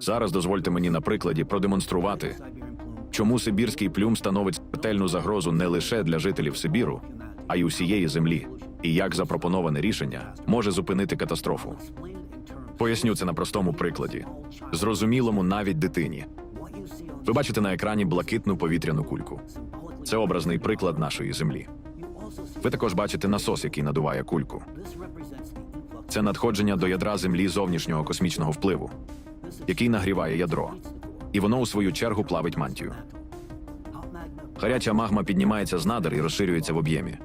Зараз дозвольте мені на прикладі продемонструвати, чому сибірський плюм становить смертельну загрозу не лише для жителів Сибіру, а й усієї землі, і як запропоноване рішення може зупинити катастрофу. Поясню це на простому прикладі, зрозумілому навіть дитині. Ви бачите на екрані блакитну повітряну кульку. Це образний приклад нашої землі. Ви також бачите насос, який надуває кульку. Це надходження до ядра землі зовнішнього космічного впливу, який нагріває ядро, і воно у свою чергу плавить мантію. Гаряча магма піднімається з надр і розширюється в об'ємі.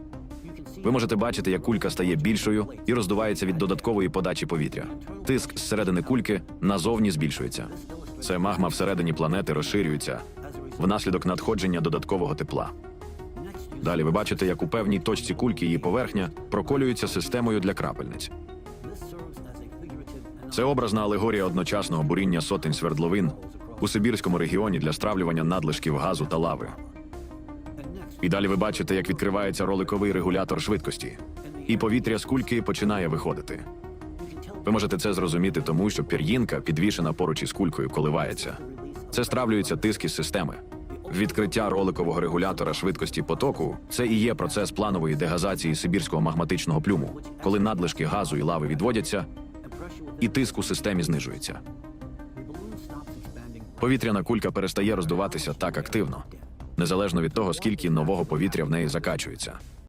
Ви можете бачити, як кулька стає більшою і роздувається від додаткової подачі повітря. Тиск зсередини кульки назовні збільшується. Це магма всередині планети розширюється внаслідок надходження додаткового тепла. Далі ви бачите, як у певній точці кульки її поверхня проколюється системою для крапельниць. Це образна алегорія одночасного буріння сотень свердловин у Сибірському регіоні для стравлювання надлишків газу та лави. І далі ви бачите, як відкривається роликовий регулятор швидкості, і повітря з кульки починає виходити. Ви можете це зрозуміти, тому що пір'їнка, підвішена поруч із кулькою, коливається. Це стравлюється тиск із системи. Відкриття роликового регулятора швидкості потоку це і є процес планової дегазації сибірського магматичного плюму, коли надлишки газу і лави відводяться, і тиск у системі знижується. Повітряна кулька перестає роздуватися так активно, незалежно від того, скільки нового повітря в неї закачується.